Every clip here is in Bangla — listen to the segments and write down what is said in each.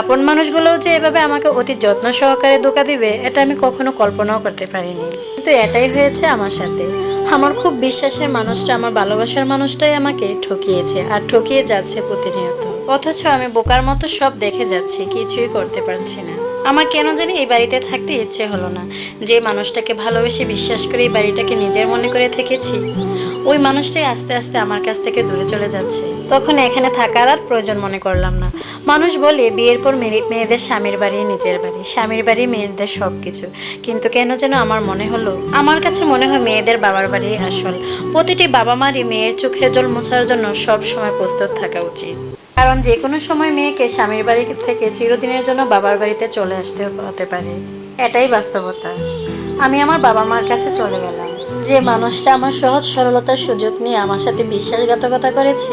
আপন মানুষগুলোও যে এভাবে আমাকে অতি যত্ন সহকারে ধোকা দিবে, এটা আমি কখনো কল্পনাও করতে পারিনি। কিন্তু এটাই হয়েছে আমার সাথে। আমার খুব বিশ্বাসের মানুষটা, আমার ভালোবাসার মানুষটাই আমাকে ঠকিয়েছে আর ঠকিয়ে যাচ্ছে প্রতিনিয়ত। অথচ আমি বোকার মতো সব দেখে যাচ্ছি, কিছুই করতে পারছি না। আমার কেন জানি এই বাড়িতে থাকতে ইচ্ছে হলো না। যে মানুষটাকে ভালোবেসে বিশ্বাস করে এই বাড়িটাকে নিজের মনে করে থেকেছি ওই মানুষটাই আস্তে আস্তে আমার কাছ থেকে দূরে চলে যাচ্ছে। তখন এখানে থাকার আর প্রয়োজন মনে করলাম না। মানুষ বলে, বিয়ের পর মেয়ে- মেয়েদের স্বামীর বাড়ি, নিজের বাড়ি। স্বামীর বাড়ি, মেয়েদের সব কিছু কিন্তু কেন যেন আমার মনে হলো, আমার কাছে মনে হয় মেয়েদের বাবার বাড়ি আসল। প্রতিটি বাবা মারই মেয়ের চোখের জল মোছার জন্য সব সময় প্রস্তুত থাকা উচিত। কারণ যে কোনো সময় মেয়েকে স্বামীর বাড়ি থেকে চিরদিনের জন্য বাবার বাড়িতে চলে আসতে হতে পারে। এটাই বাস্তবতা। আমি আমার বাবা মার কাছে চলে গেলাম। যে মানুষটা আমার সহজ সরলতার সুযোগ নিয়ে আমার সাথে বিশ্বাসঘাতকতা করেছে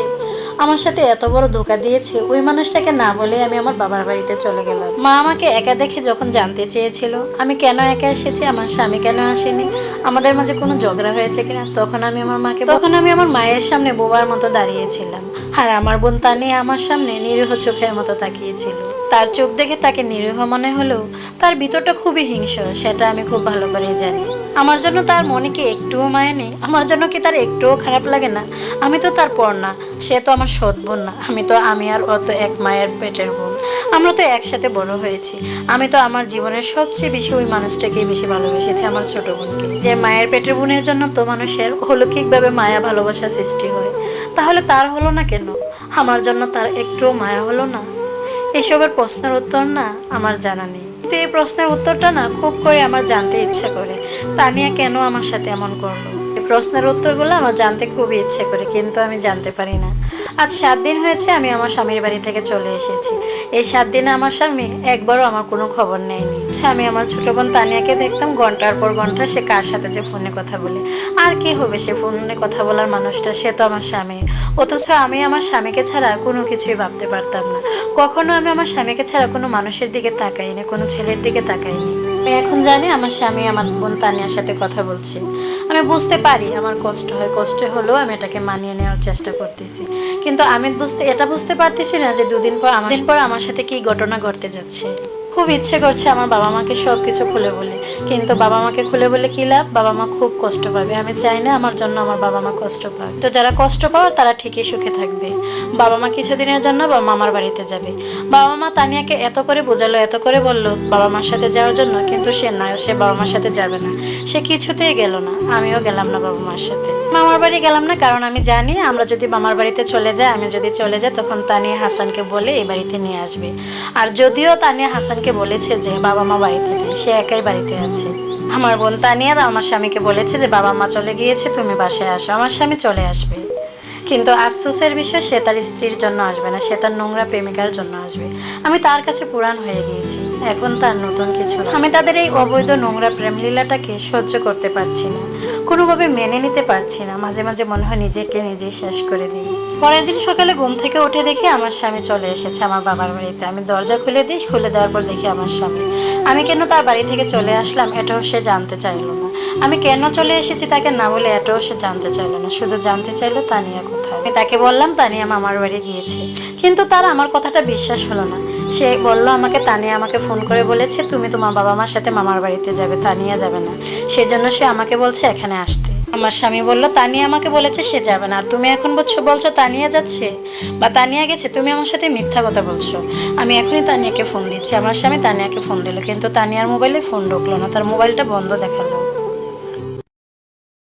আমার সাথে এত বড় ধোকা দিয়েছে, ওই মানুষটাকে না বলে আমি আমার বাবার বাড়িতে চলে গেলাম। মা আমাকে একা দেখে যখন জানতে চেয়েছিল, আমি কেন একা এসেছি, আমার স্বামী কেন আসেনি, আমাদের মাঝে কোনো ঝগড়া হয়েছে কিনা, তখন আমি আমার মাকে তখন আমি আমার মায়ের সামনে বোবার মতো দাঁড়িয়েছিলাম। আর আমার বোন তা নিয়ে আমার সামনে নিরীহ চোখের মতো তাকিয়েছিল। তার চোখ দেখে তাকে নিরীহ মনে হলেও তার ভিতরটা খুবই হিংস্র, সেটা আমি খুব ভালো করেই জানি। আমার জন্য তার মনে কি একটুও মায়া নেই, আমার জন্য কি তার একটুও খারাপ লাগে না? আমি তো তার পর না সে তো আমার সৎ বোন না। আমি তো, আমি আর অত এক মায়ের পেটের বোন। আমরা তো একসাথে বড় হয়েছি। আমি তো আমার জীবনের সবচেয়ে বেশি ওই মানুষটাকেই বেশি ভালোবেসেছি, আমার ছোট বোনকে। যে মায়ের পেটের বোনের জন্য তো মানুষের অলৌকিকভাবে মায়া ভালোবাসা সৃষ্টি হয়। তাহলে তার হলো না কেন? আমার জন্য তার একটুও মায়া হলো না? এসবের প্রশ্নের উত্তর না, আমার জানা নেই। কিন্তু এই প্রশ্নের উত্তরটা না, খুব করে আমার জানতে ইচ্ছা করে। তানিয়া কেন আমার সাথে এমন করল? প্রশ্নের উত্তরগুলো আমার জানতে খুবই ইচ্ছে করে কিন্তু আমি জানতে পারি না। আজ সাত দিন হয়েছে আমি আমার স্বামীর বাড়ি থেকে চলে এসেছি। এই সাত দিনে আমার স্বামী একবারও আমার কোনো খবর নেয়নি। আচ্ছা, আমি আমার ছোট বোন তানিয়াকে দেখতাম ঘণ্টার পর ঘণ্টা সে কার সাথে যে ফোনে কথা বলে। আর কি হবে সে ফোনে কথা বলার মানুষটা? সে তো আমার স্বামী। অথচ আমি আমার স্বামীকে ছাড়া কোনো কিছুই ভাবতে পারতাম না। কখনো আমি আমার স্বামীকে ছাড়া কোনো মানুষের দিকে তাকাইনি কোনো ছেলের দিকে তাকাইনি। এখন জানি আমার স্বামী, আমার বোন তানিয়ার সাথে কথা বলছে। আমি বুঝতে পারি আমার কষ্ট হয়, কষ্ট হলেও আমি এটাকে মানিয়ে নেওয়ার চেষ্টা করতেছি। কিন্তু আমি বুঝতে, এটা বুঝতে পারতেছি না যে দুদিন পর আমার পর আমার সাথে কি ঘটনা ঘটতে যাচ্ছে। খুব ইচ্ছে করছে আমার বাবা মাকে সব কিছু খুলে বলে। কিন্তু বাবা মাকে খুলে বলে কি লাভ? বাবা মা খুব কষ্ট পাবে। আমি চাই না আমার জন্য আমার বাবা মা কষ্ট পাবে তো যারা কষ্ট পাওয়ার তারা ঠিকই সুখে থাকবে। বাবা মা কিছুদিনের জন্য বা মামার বাড়িতে যাবে। বাবা মা তানিয়াকে এত করে বোঝালো, এত করে বলল, বাবা মার সাথে যাওয়ার জন্য কিন্তু সে না, সে বাবা মার সাথে যাবে না। সে কিছুতেই গেল না। আমিও গেলাম না বাবা মার সাথে। মামার বাড়ি গেলাম না, কারণ আমি জানি আমরা যদি মামার বাড়িতে চলে যাই, আমি যদি চলে যাই, তখন তানিয়া হাসানকে বলে এই বাড়িতে নিয়ে আসবে। আর যদিও তানিয়া হাসানকে বলেছে যে বাবা মা বাড়িতে নেই, সে একাই বাড়িতে আছে। আমার বোন তানিয়া আমার স্বামীকে বলেছে যে বাবা মা চলে গিয়েছে, তুমি বাসায় আসো, আমার স্বামী চলে আসবে। কিন্তু আফসোসের বিষয়, সে তার স্ত্রীর জন্য আসবে না, সে তার নোংরা প্রেমিকার জন্য আসবে। আমি তার কাছে পুরাণ হয়ে গিয়েছি, এখন তার নতুন কিছু আমি তাদের এই অবৈধ নোংরা প্রেমলীলাটাকে সহ্য করতে পারছি না। কোনোভাবে মেনে নিতে পারছি না। মাঝে মাঝে মনে হয় নিজেকে নিজেই শেষ করে দিই। পরের দিন সকালে ঘুম থেকে উঠে দেখি আমার স্বামী চলে এসেছে আমার বাবার বাড়িতে। আমি দরজা খুলে দিই, খুলে দেওয়ার পর দেখি আমার স্বামী। আমি কেন তার বাড়ি থেকে চলে আসলাম এটাও সে জানতে চাইলো না। আমি কেন চলে এসেছি তাকে না বলে এটাও সে জানতে চাইলো না। শুধু জানতে চাইলো তানিয়া কোথায়? আমি তাকে বললাম, তানিয়া মামার বাড়ি গিয়েছে। কিন্তু তার আমার কথাটা বিশ্বাস হলো না। সে বলল, আমাকে তানিয়া আমাকে ফোন করে বলেছে, তুমি তোমার বাবা মার সাথে মামার বাড়িতে যাবে, তানিয়া যাবে না। সেজন্য সে আমাকে বলছে, এখানে আসতে। আমার স্বামী বলল, তানিয়া আমাকে বলেছে, সে যাবে না। আর তুমি এখন বলছো বলছো, তানিয়া যাচ্ছে? বা তানিয়া গেছে? তুমি আমার সাথে মিথ্যা কথা বলছো। আমি এখনই তানিয়াকে ফোন দিচ্ছি। আমার স্বামী তানিয়াকে ফোন দিল, কিন্তু তানিয়ার মোবাইলে ফোন ঢুকলো না। তার মোবাইলটা বন্ধ দেখাল।